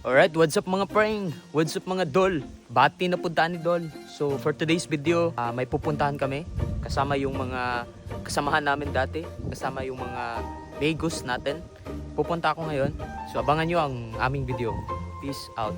Alright, what's up mga prang? What's up mga dol? Bati na punta ni Dol. So for today's video, ah, may pupuntahan kami. Kasama yung mga kasamahan namin dati. Kasama yung mga Vegas natin. Pupunta ako ngayon. So abangan nyo ang aming video. Peace out.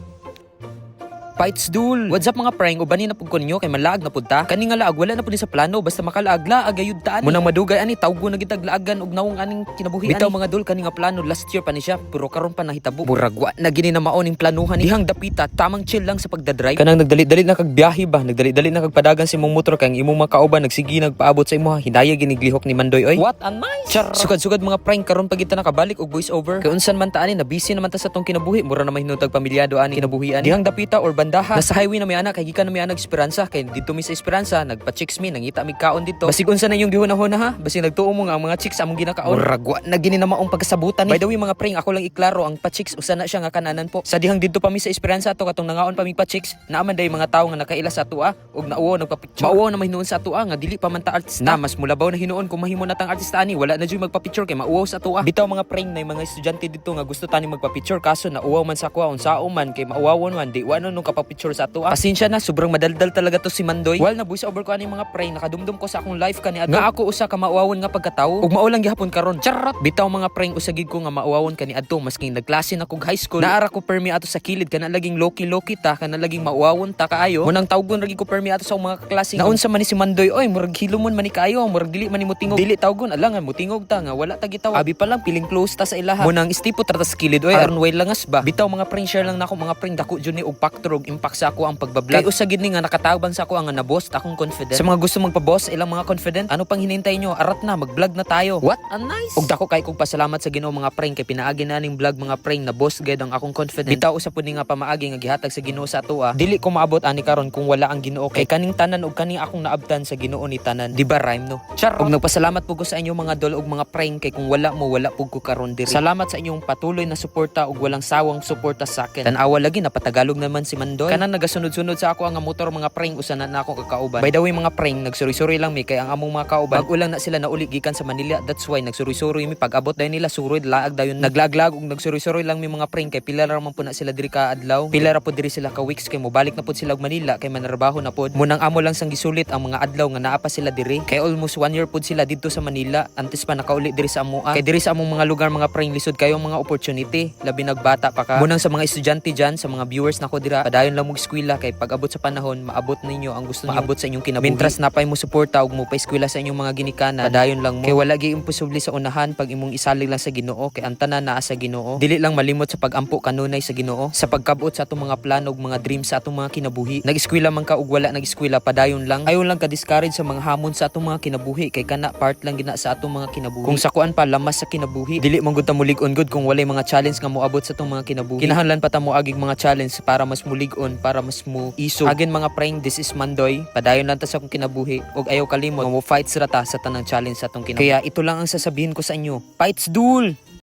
Fights duel. What's up mga prang? Ubani na pugkon nyo kay malaag na punta. Kani nga laag wala na pud ni sa plano basta makalaag laag ayud taan. Munang madugay ani tawgo na gitag laagan og nawong aning kinabuhi Bitaw mga dul kani nga plano last year pa ni siya pero karon pa nahitabo. Murag wa na gini na maoning planuhan ni. Dihang dapita tamang chill lang sa pagdadrive. Kanang nagdali-dali na kag biyahe ba? Nagdali-dali na kag padagan si imong motor kay ang imong makauban nagsigi nagpaabot sa imo. Hidaya giniglihok ni Mandoy oy. What a nice. Sugad-sugad mga prank karon pag kita nakabalik og voice over. Kay unsan man ta ani na busy naman ta sa tong kinabuhi. Mura na mahinutag pamilyado ani kinabuhian. Dihang dapita or bandaha nasa highway na may anak kay gikan na may anak Esperanza kay dito mi sa Esperanza nagpa-chicks mi nangita mi kaon dito. Basig unsa na yung gihuna-huna ha. Basig nagtuo mo nga ang mga chicks among ginakaon. Murag wa na gini na maong pagkasabutan ni. By the way mga prank ako lang iklaro ang pa-chicks usa na siya nga kananan po. Sa dihang dito pa mi sa Esperanza to katong nangaon pa mi pa-chicks naaman day mga tawo nga nakaila sa atua og nauwo nagpa-picture. Mauwo na mahinuon sa atua nga dili pa man ta artista. Na mas mulabaw na hinuon kung mahimo na tang artista ani wala na jud magpa-picture kay mauwaw sa atua. Bitaw mga prank na mga estudyante dito nga gusto tani magpa-picture kaso nauwaw man sa akwa unsao man kay mauwawon man di wano nung kapapicture sa atua. Pasensya na sobrang madaldal talaga to si Mandoy. Wal na voice over ko ani mga prank nakadumdum ko sa akong live kani adto. Nga ako usa ka mauwawon nga pagkatawo ug mao lang gihapon karon. Charot. Bitaw mga prank usagid ko nga mauwawon kani adto maski nagklase na kog high school. Naara ko permi ato sa kilid kana laging loki loki ta kana laging mauwawon ta kaayo. Munang tawgon lagi ko permi ato sa mga kaklase. Naunsa man ni si Mandoy oy murag hilumon man ni kaayo murag dili man ni mutingog. Dili tawgon alangan mutingog ta nga wala ta gitaw. Abi pa lang piling close ta sa ilaha. Munang istipo ta sa kilid oy aron way langas ba. Bitaw mga prank share lang nako mga prank dako jud ni og factor og impact sa ako ang pagbablog. Kay usagid ni nga nakatawban sa ako ang nga boss akong confident. Sa mga gusto magpa-boss ilang mga confident, ano pang hinintay nyo? Arat na mag-vlog na tayo. What a nice. Og dako kay kog pasalamat sa Ginoo mga prank kay pinaagi na ning vlog mga prank na boss gid ang akong confident. Bitaw usa pud ni nga pamaagi nga gihatag sa Ginoo sa ato ah. Dili ko maabot ani karon kung wala ang Ginoo kay kaning tanan og kaning akong naabtan sa Ginoo ni tanan. Di ba rhyme no? Char. Og nagpasalamat pud ko sa inyo mga dol og mga prank kay kung wala mo wala pud ko karon diri. Salamat sa inyong patuloy na suporta og walang sawang suporta sa akin. Tan-awa lagi napatagalog naman si Mandoy. Kanan nagasunod-sunod sa ako ang motor mga prank usa na, na ako kakauban. By the way mga prank nagsuri-suri lang mi kay ang among mga kauban. Bag ulang na sila nauli gikan sa Manila. That's why nagsuri-suri mi pag abot dayon nila surod laag dayon naglaglag og nagsuri-suri lang mi mga prank kay pila ra man po na sila diri ka adlaw. Pila ra po diri sila ka weeks kay mobalik na pod sila og Manila kay manarbaho na pod. Munang amo lang sang gisulit ang mga adlaw nga naa pa sila diri. Kay almost one year pod sila dito sa Manila antes pa nakauli diri sa amoa. Kay diri sa among mga lugar mga prank lisod kayo mga opportunity labi nagbata pa ka. Munang sa mga estudyante diyan sa mga viewers nako dira padayon lang mo eskwela kay pag abot sa panahon maabot ninyo ang gusto maabot sa inyong kinabuhi. Mintras napay mo suporta og mo pa eskwela sa inyong mga ginikanan padayon lang mo. Kay wala gi imposible sa unahan pag imong isalig lang sa Ginoo kay ang tanan naa sa Ginoo. Dili lang malimot sa pagampo kanunay sa Ginoo sa pagkabot sa atong mga plano ug mga dreams sa atong mga kinabuhi. Nag-eskwela man ka ug wala nag-eskwela padayon lang. Ayon lang ka discourage sa mga hamon sa atong mga kinabuhi kay kana part lang gina sa atong mga kinabuhi. Kung sa kuan pa lamas sa kinabuhi, dili man gud ta mulig-on gud kung walay mga challenge nga moabot sa atong mga kinabuhi. Kinahanglan pa ta mo agig mga challenge para mas mulig-on, para mas mo isog. Agin mga praying this is Mandoy. Padayon lang ta sa akong kinabuhi ug ayaw kalimot mo fights ra ta sa tanang challenge sa atong kinabuhi. Kaya ito lang ang sasabihin ko sa inyo. Fights duel!